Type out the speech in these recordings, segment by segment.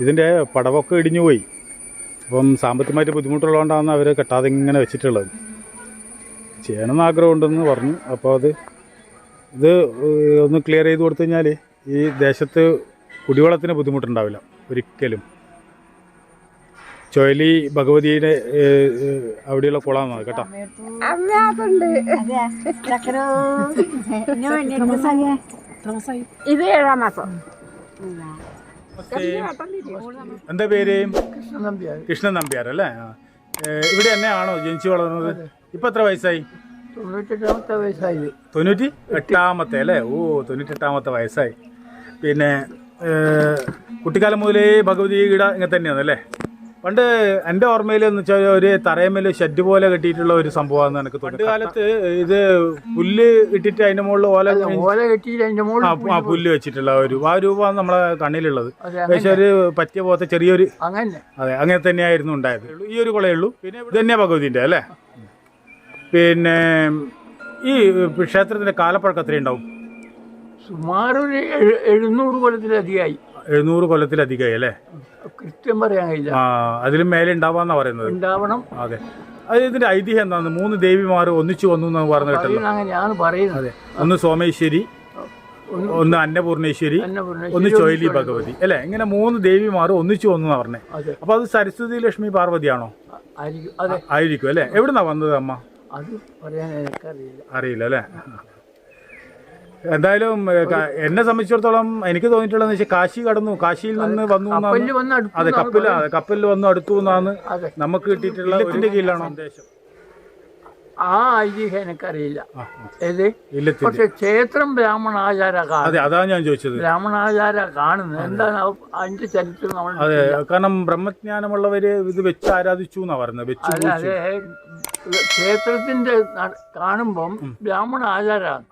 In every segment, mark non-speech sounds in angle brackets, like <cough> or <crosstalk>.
ഇതിന്റെ പടവൊക്കെ ഇടിഞ്ഞു പോയി അപ്പം സാമ്പത്തികമായിട്ട് ബുദ്ധിമുട്ടുള്ളതുകൊണ്ടാണ് അവർ കെട്ടാതെ ഇങ്ങനെ വെച്ചിട്ടുള്ളത്. ചെയ്യണമെന്ന് ആഗ്രഹമുണ്ടെന്ന് പറഞ്ഞു. അപ്പോൾ അത് ഇത് ഒന്ന് ക്ലിയർ ചെയ്ത് കൊടുത്തു കഴിഞ്ഞാൽ ഈ ദേശത്ത് കുടിവെള്ളത്തിന് ബുദ്ധിമുട്ടുണ്ടാവില്ല ഒരിക്കലും. ചുഴലി ഭഗവതിയുടെ അവിടെയുള്ള കുളമാണ് കേട്ടോ. ഇത് ഏഴാം മാസം. എന്താ പേര്? കൃഷ്ണൻ നമ്പ്യാർ അല്ലേ? ഇവിടെ തന്നെയാണോ ജനിച്ചു വളർന്നത്? ഇപ്പൊ എത്ര വയസ്സായി? തൊണ്ണൂറ്റി എട്ടാമത്തെ അല്ലേ? ഓ തൊണ്ണൂറ്റി എട്ടാമത്തെ വയസ്സായി. പിന്നെ കുട്ടിക്കാലം മുതലേ ഭഗവതി ഗീട ഇങ്ങനെ തന്നെയാണ് അല്ലേ പണ്ട് എന്റെ ഓർമ്മയിൽ എന്ന് വെച്ചാൽ ഒരു തറയമേൽ ഷെഡ് പോലെ കെട്ടിയിട്ടുള്ള ഒരു സംഭവമാണെന്ന് എനിക്ക് തോന്നുന്നു. പണ്ട് കാലത്ത് ഇത് പുല്ല് ഇട്ടിട്ട് അതിന്റെ മുകളിൽ ഓല ഓല കെട്ടിയിട്ട് അതിന്റെ ആ, മുകളിൽ ആ പുല്ല് വെച്ചിട്ടുള്ള ഒരു ആ രൂപമാണ് നമ്മളെ കണ്ണിലുള്ളത്. അതെ, പക്ഷെ ഒരു പറ്റിയ പോലത്തെ ചെറിയൊരു അങ്ങനെ. അതെ അങ്ങനെ തന്നെയായിരുന്നു ഉണ്ടായത്. ഈ ഒരു കുളയുള്ളൂ. പിന്നെ ഇത് തന്നെയാ ഭഗവതിന്റെ അല്ലേ? പിന്നെ ഈ ക്ഷേത്രത്തിന്റെ കാലപ്പഴക്കം സുമാറൊരു ഉണ്ടാവും സുമാർ ഒരു എഴുന്നൂറ് കൊല്ലത്തിലധികമായി. എഴുന്നൂറ് കൊല്ലത്തിലധികമായി അല്ലേ? കൃത്യം പറയാൻ കഴിയില്ല. ആ അതിലും മേലെ ഉണ്ടാവാന്നാ പറയുന്നത്. ഉണ്ടാവണം. അതെ. അത് ഇതിന്റെ ഐതിഹ്യം എന്താണ്? മൂന്ന് ദേവിമാർ ഒന്നിച്ചു വന്നു എന്ന് പറഞ്ഞു കേട്ടല്ലോ പറയുന്നത് അങ്ങനെയാണ് പറയുന്നത്. ഒന്ന് സോമേശ്വരി ഒന്ന് അന്നപൂർണേശ്വരി ഒന്ന് ചോയിലി ഭഗവതി. അല്ലെ? ഇങ്ങനെ മൂന്ന് ദേവിമാർ ഒന്നിച്ചു വന്നു എന്നാ പറഞ്ഞേ. അപ്പൊ അത് സരസ്വതി ലക്ഷ്മി പാർവതിയാണോ? ആയിരിക്കും. അല്ലെ ആയിരിക്കും അല്ലേ? എവിടുന്നാ വന്നത് അമ്മ? അത് പറയാൻ എനിക്കറിയില്ല. അറിയില്ല അല്ലേ? എന്തായാലും എന്നെ സംബന്ധിച്ചിടത്തോളം എനിക്ക് തോന്നിയിട്ടുള്ളത് വെച്ചാൽ കാശി കടന്നു. കാശിയിൽ നിന്ന് വന്നു എന്നാണ്. കപ്പലിൽ വന്ന് അടുത്തു അതെ കപ്പൽ കപ്പലിൽ വന്നു അടുത്തു എന്നാണ് നമുക്ക് കിട്ടിയിട്ടുള്ള കീഴിലാണ് കീഴിലാണോ? സന്ദേശം. ആ ഐതിഹ്യം എനിക്കറിയില്ല. ഏത്? പക്ഷെ ക്ഷേത്രം ബ്രാഹ്മണാചാര അതെ അതാ ഞാൻ ചോദിച്ചത്. ബ്രാഹ്മണാചാര കാണുന്നത്. എന്താണ് അത് അതിന്റെ ചരിത്രം നമ്മൾ അതെ കാരണം ബ്രഹ്മജ്ഞാനമുള്ളവര് ഇത് വെച്ച് ആരാധിച്ചു എന്നാ പറയുന്നത്? വെച്ച് അതെ ക്ഷേത്രത്തിന്റെ കാണുമ്പം ബ്രാഹ്മണ ആചാരമാണ്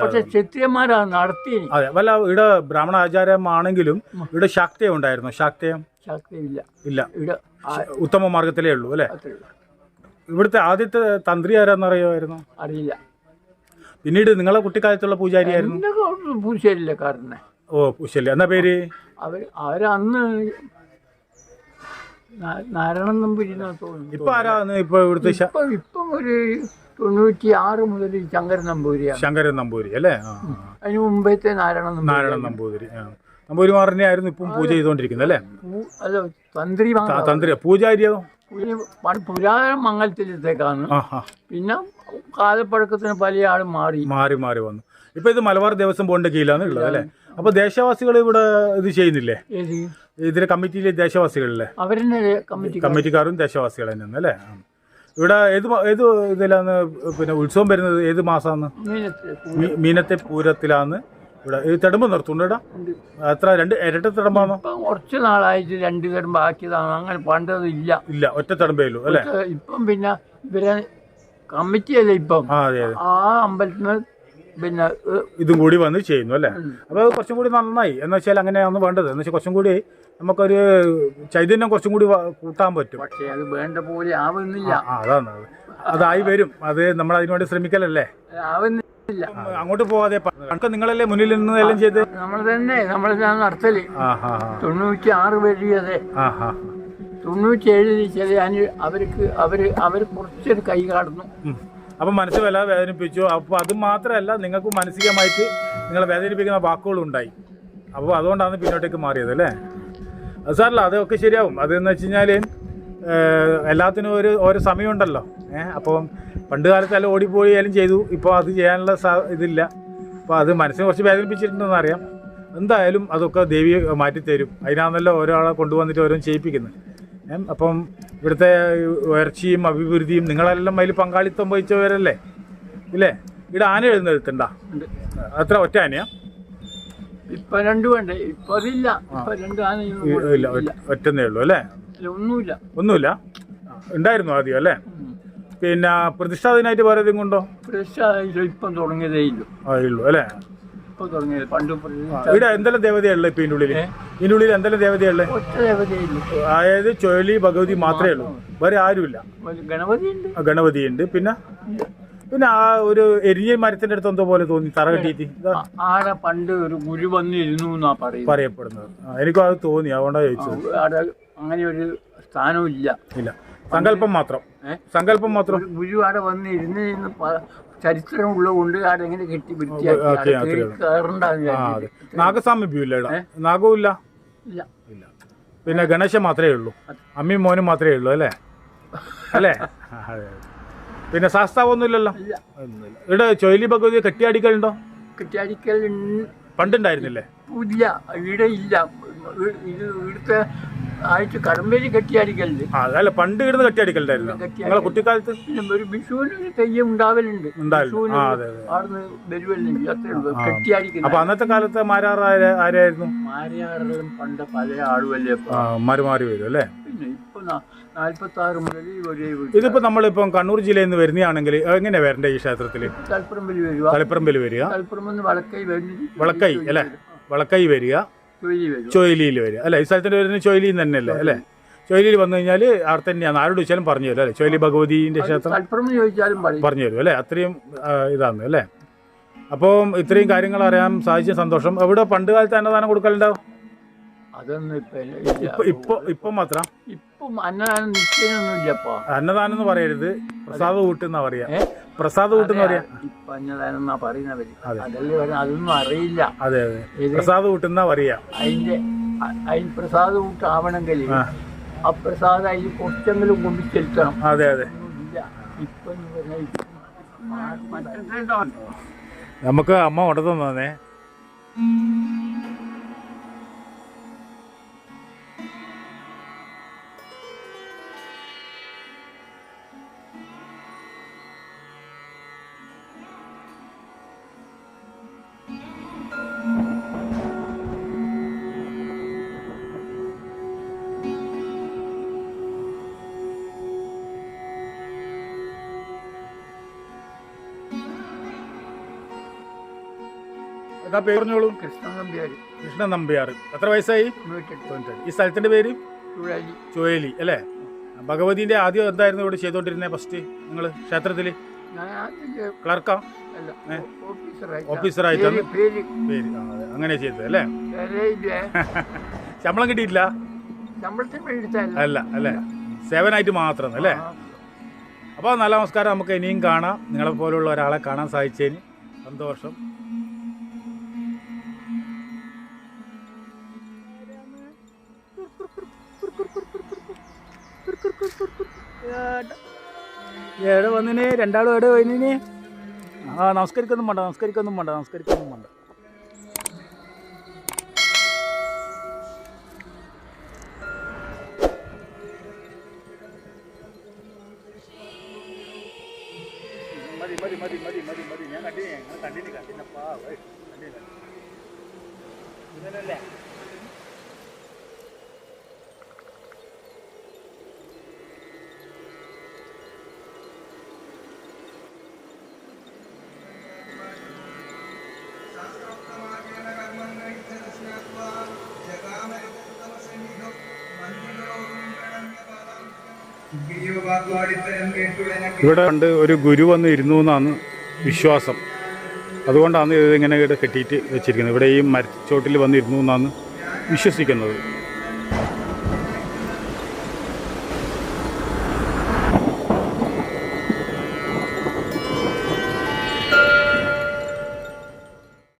പക്ഷെ ക്ഷത്രിയന്മാരാണ് നടത്തി അതെ വല്ല ഇവിടെ ബ്രാഹ്മണ ആചാരമാണെങ്കിലും ഇവിടെ ശാക്തയം ഉണ്ടായിരുന്നു ശാക്തയം? ശക്തിയില്ല. ഇല്ല. ഇവിടെ ആ- ഉത്തമ മാർഗത്തിലേ ഉള്ളൂ അല്ലേ. ഇവിടുത്തെ ആദ്യത്തെ തന്ത്രി ആരാന്ന് അറിയുമായിരുന്നു? അറിയില്ല. പിന്നീട് നിങ്ങളെ കുട്ടിക്കാലത്തുള്ള പൂജാരിയായിരുന്നു? എന്റെ പൂശ്ശേരിയിലെ കാരനെ ഓ പൂശല്ല എന്നാ പേര്? അവർ അവരന്ന് നാരായണൻ നമ്പൂരി എന്നാ തോന്നുന്നു. ഇപ്പൊ ആരാന്ന് ഇപ്പൊ ഇവിടുത്തെ ഇപ്പം ഇപ്പം ഒരു തൊണ്ണൂറ്റി ആറ് മുതൽ ശങ്കരൻ നമ്പൂരിയാണ്. ശങ്കരൻ നമ്പൂരി അല്ലേ. അതിന് മുമ്പത്തെ നാരായണൻ നാരായണൻ നമ്പൂതിരി. നമ്പൂരിമാറിനെ ആയിരുന്നു ഇപ്പം പൂജ ചെയ്തുകൊണ്ടിരിക്കുന്നത് അല്ലേ? അല്ല തന്ത്രി തന്ത്രി പൂജാരിയോ? പുരാതന മംഗലത്തിലത്തേക്കാണ്. പിന്നെ കാലപ്പഴക്കത്തിന് പല ആളും മാറി. മാറി മാറി വന്നു. ഇപ്പൊ ഇത് മലബാർ ദേവസ്വം ബോർഡിന്റെ കീഴിലാണ് ഉള്ളത് അല്ലെ? അപ്പൊ ദേശവാസികൾ ഇവിടെ ഇത് ചെയ്യുന്നില്ലേ? ഇതിലെ കമ്മിറ്റിയിലെ ദേശവാസികളില്ലേ അവരെന്നെ കമ്മിറ്റി കമ്മിറ്റിക്കാരും ദേശവാസികൾ തന്നെയാണ് അല്ലേ. ഇവിടെ ഏത് ഏത് ഇതിലാണ് പിന്നെ ഉത്സവം വരുന്നത്? ഏത് മാസമാണ് മീനത്തെ പൂരത്തിലാണ് ഇവിടെ ഈ തെടുമ്പ് നിർത്തുന്നുണ്ട് എത്ര രണ്ട് ഇരട്ട തെടുമ്പാണോ? കുറച്ച് നാളായിട്ട് രണ്ട് തെടുമ്പ് ബാക്കിയതാണ് അങ്ങനെ പണ്ടത് ഇല്ല. ഇല്ല ഒറ്റ തെടമ്പേ ഉള്ളൂ അല്ലേ? ഇപ്പം പിന്നെ ഇവരെ കമ്മിറ്റിയല്ലേ ഇപ്പം. ആ അമ്പലത്തിന് പിന്നെ ഇതും കൂടി വന്ന് ചെയ്യുന്നു അല്ലേ? അപ്പൊ അപ്പോൾ കുറച്ചും കൂടി നന്നായി. എന്ന് വെച്ചാൽ അങ്ങനെയാണ് വേണ്ടത്. എന്ന് വെച്ചാൽ കുറച്ചും കൂടി നമുക്കൊരു ചൈതന്യം കുറച്ചും കൂടി കൂട്ടാൻ പറ്റും. പക്ഷേ അത് വേണ്ട പോലെ ആവുന്നില്ല. അതാണ്. അതായി വരും. അത് നമ്മൾ അതിനുവേണ്ടി ശ്രമിക്കലല്ലേ? ആവുന്നില്ല. അങ്ങോട്ട് പോവാതെ നിങ്ങളല്ലേ മുന്നിൽ നിന്ന് എല്ലാം ചെയ്ത്? നമ്മൾ തന്നെ നമ്മൾ നടത്തൽ. തൊണ്ണൂറ്റി ആറ് വഴിയതെ അതെ തൊണ്ണൂറ്റി ഏഴിൽ ചില അവർക്ക് അവർ അവർ കുറച്ചൊരു കൈ കാടുന്നു. അപ്പം മനസ്സ് വില വേദനിപ്പിച്ചു. അപ്പോൾ അത് മാത്രമല്ല നിങ്ങൾക്ക് മാനസികമായിട്ട് നിങ്ങളെ വേദനിപ്പിക്കുന്ന വാക്കുകളും ഉണ്ടായി. അപ്പോൾ അതുകൊണ്ടാണ് പിന്നോട്ടേക്ക് മാറിയത് അല്ലേ? അത് സാറല്ല അതൊക്കെ ശരിയാവും. അതെന്ന് വെച്ച് കഴിഞ്ഞാൽ എല്ലാത്തിനും ഒരു ഓരോ സമയമുണ്ടല്ലോ. ഏഹ് അപ്പം പണ്ട് കാലത്ത് എല്ലാം ഓടിപ്പോയാലും ചെയ്തു. ഇപ്പോൾ അത് ചെയ്യാനുള്ള സാ- ഇതില്ല. അപ്പോൾ അത് മനസ്സിനെ കുറച്ച് വേദനിപ്പിച്ചിട്ടുണ്ടെന്ന് അറിയാം. എന്തായാലും അതൊക്കെ ദേവി മാറ്റിത്തരും. അതിനാണല്ലോ ഒരാളെ കൊണ്ടുവന്നിട്ട് ഓരോ ചെയ്യിപ്പിക്കുന്നത്. ഏ, അപ്പം ഇവിടുത്തെ ഉയർച്ചയും അഭിവൃദ്ധിയും നിങ്ങളെല്ലാം അതിൽ പങ്കാളിത്തം വഹിച്ചവരല്ലേ? ഇല്ലേ? ഇവിടെ ആന എഴുന്നേൽത്തണ്ട അത്ര ഒറ്റ ആനയാ? ഇപ്പൊ രണ്ടു വേണ്ടേ ഇപ്പൊ അതില്ല. ഇല്ല. ഒറ്റ- ഒറ്റന്നേ ഉള്ളൂ അല്ലേ? ഒന്നുമില്ല. ഒന്നുമില്ല. ഉണ്ടായിരുന്നു ആദ്യം അല്ലേ? പിന്നെ പിന്നെ പ്രതിഷ്ഠാദിനായിട്ട് വേറെ ഏതെങ്കിലും ഉണ്ടോ? പ്രതിഷ്ഠാ ഇപ്പം തുടങ്ങിയതേ ഇല്ലു. ആയുള്ളൂ അല്ലേ? ഇപ്പൊ തുടങ്ങിയത് പണ്ട് പ്രതിഷ്ഠ ഇവിടെ എന്തെല്ലാം ദേവതയുള്ളത് ഇപ്പൊ ഇതിന്റെ ഉള്ളിൽ ഇതിന്റെ ഉള്ളിൽ എന്തെല്ലാം ദേവതയുള്ള ഒറ്റ ദേവതയേ ഇല്ലു. അതായത് ചുഴലി ഭഗവതി മാത്രമേ ഉള്ളൂ. വേറെ ആരുമില്ല. ഒരു ഗണപതി ഉണ്ട് ആ, ഗണപതിയുണ്ട്. പിന്നെ? പിന്നെ ആ ഒരു എരിഞ്ഞ മരത്തിന്റെ അടുത്ത് എന്തോ പോലെ തോന്നി തറ കെട്ടിയിട്ട്. ഇതാ. ആ- ആടെ പണ്ട് ഒരു ഗുരു വന്നിരുന്നു എന്നാ പറയുന്നത്. പറയപ്പെടുന്നത്. ആ, എനിക്കും അത് തോന്നി അതുകൊണ്ടാണ് ചോദിച്ചത്. ആടെ അങ്ങനെ ഒരു സ്ഥാനവും ഇല്ല. ഇല്ല സങ്കല്പം മാത്രം. സങ്കല്പം മാത്രം. ഗുരു അവിടെ വന്ന് ഇരുന്ന് പ- ചരിത്രം ഉള്ളതുകൊണ്ട് എങ്ങനെ കെട്ടി വൃത്തിയാക്കി. നാഗസാമീപ്യം ഇല്ല നാഗവും ഇല്ല? ഇല്ല. പിന്നെ ഗണേശൻ മാത്രമേ ഉള്ളൂ. അമ്മയും മോനും മാത്രമേ ഉള്ളൂ അല്ലേ? അല്ലേ. പിന്നെ സാസ്താവൊന്നും ഇല്ലല്ലോ ഇല്ല. ഒന്നുമില്ല. ഇവിടെ ചൊയ്ലി ഭഗവതി കെട്ടിയാടിക്കലുണ്ടോ? കെട്ടിയാടിക്കൽ പണ്ടുണ്ടായിരുന്നില്ലേ? ഇല്ല. ഇവിടെ ഇല്ല. ഇവിടുത്തെ ആയിട്ട് കടമ്പേരി കെട്ടിയാടിക്കലുണ്ട്. ആ അതല്ല പണ്ട് കിടന്ന് കെട്ടിയാടിക്കലുണ്ടായിരുന്നു. നിങ്ങളെ കുട്ടിക്കാലത്ത്? ഒരു വിഷുവിന് തെയ്യം ഉണ്ടാവലുണ്ട്. അവിടുന്ന് വരുവല്ലെങ്കിൽ അത്രേ ഉള്ളൂ. അപ്പൊ അന്നത്തെ കാലത്ത് ആര- ആരായിരുന്നു? മാരിയാറും പണ്ട് പല ആളുമല്ലേ മാറി മാറി വരും അല്ലേ? പിന്നെ ഇപ്പൊ നാൽപ്പത്തി ആറ് മുതൽ ഒരേ ഇതിപ്പോ നമ്മളിപ്പം കണ്ണൂർ ജില്ലയിൽ നിന്ന് വരുന്നതാണെങ്കിൽ എങ്ങനെയാ വരണ്ടേ ഈ ക്ഷേത്രത്തിൽ തളിപ്പറമ്പിൽ വരിക. തളിപ്പറമ്പിൽ വരിക. തലപ്പുറം നിന്ന് വളക്കൈ വരുന്നത് വളക്കൈ അല്ലേ? വളക്കൈ വരിക. ചൊല്ലി വരും. അല്ലെ? ഈ സ്ഥലത്തിന്റെ വരുന്നത് ചൊയ്ലിയിൽ തന്നെയല്ലേ? അല്ലേ? ചൊയിലിയിൽ. വന്നു കഴിഞ്ഞാൽ അവിടെ തന്നെയാണ്. ആരോട് ചോദിച്ചാലും പറഞ്ഞു തരും അല്ലേ? ചൊയിലി ഭഗവതിന്റെ ക്ഷേത്രം പറഞ്ഞു തരും അല്ലേ? അത്രയും ഇതാണ് അല്ലേ? അപ്പോൾ ഇത്രയും കാര്യങ്ങൾ അറിയാൻ സാധിച്ച സന്തോഷം. എവിടെ? പണ്ട് കാലത്ത് അന്നദാനം കൊടുക്കലുണ്ടാവും? ഇപ്പൊ ഇപ്പൊ ഇപ്പൊ മാത്രം? അന്നദാനം എന്ന് പറയരുത്. പ്രസാദ കൂട്ടെന്നാ പറയാ? പ്രസാദ കൂട്ടെന്ന് പറയാ ഇപ്പൊ അന്നദാനം എന്നാ പറയുന്നവര് അതെ. അതല്ലേ പറഞ്ഞ അതൊന്നും അറിയില്ല. അതെ അതെ. പ്രസാദ കൂട്ടെന്നാ പറയാ അതിന്റെ അതിന് പ്രസാദ് കൂട്ടാവണമെങ്കിൽ ആ. പ്രസാദ് അതിൽ കുറച്ചെങ്കിലും കൊണ്ട് ചെലുത്തണം. അതെ അതെ. ഇപ്പൊ നമുക്ക് അമ്മ ഉടനെ എന്താ പേര് പറഞ്ഞോളൂ. കൃഷ്ണൻ നമ്പ്യാര് കൃഷ്ണൻ നമ്പ്യാർ. എത്ര വയസ്സായി? ഈ സ്ഥലത്തിന്റെ പേര്? ചുഴലി. അല്ലേ? ഭഗവതിന്റെ ആദ്യം എന്തായിരുന്നു ഇവിടെ ചെയ്തോണ്ടിരുന്നത് ഫസ്റ്റ് നിങ്ങൾ ക്ഷേത്രത്തിൽ? ക്ലർക്കാ? ഓഫീസറായിട്ട് ഓഫീസറായിട്ടാണ്. പേര്. അങ്ങനെ ചെയ്തത് അല്ലേ? <laughs> ശമ്പളം കിട്ടിയിട്ടില്ല? അല്ല അല്ലേ? സേവനായിട്ട് മാത്രം അല്ലേ? അപ്പോൾ നല്ല നമസ്കാരം നമുക്ക് ഇനിയും കാണാം. നിങ്ങളെ പോലുള്ള ഒരാളെ കാണാൻ സാധിച്ചതിന് സന്തോഷം. എവിടെ വന്നിന് രണ്ടാളും ഏട് വന്നിന്. ആ നമസ്കരിക്കൊന്നും വേണ്ട നമസ്കരിക്കൊന്നും വേണ്ട നമസ്കരിക്കൊന്നും വേണ്ട. മതി മതി മതി മതി മതി മതി. ഞാൻ കണ്ടിന് കണ്ടിന് കണ്ടിനപ്പാ ഓയ്, കണ്ടിന്. ഇവിടെ പണ്ട് ഒരു ഗുരു വന്ന് ഇരുന്നു എന്നാണ് വിശ്വാസം. അതുകൊണ്ടാണ് ഇത് ഇങ്ങനെ ഇവിടെ കെട്ടിയിട്ട് വെച്ചിരിക്കുന്നത്. ഇവിടെ ഈ മരച്ചോട്ടിൽ വന്നിരുന്നു എന്നാണ് വിശ്വസിക്കുന്നത്.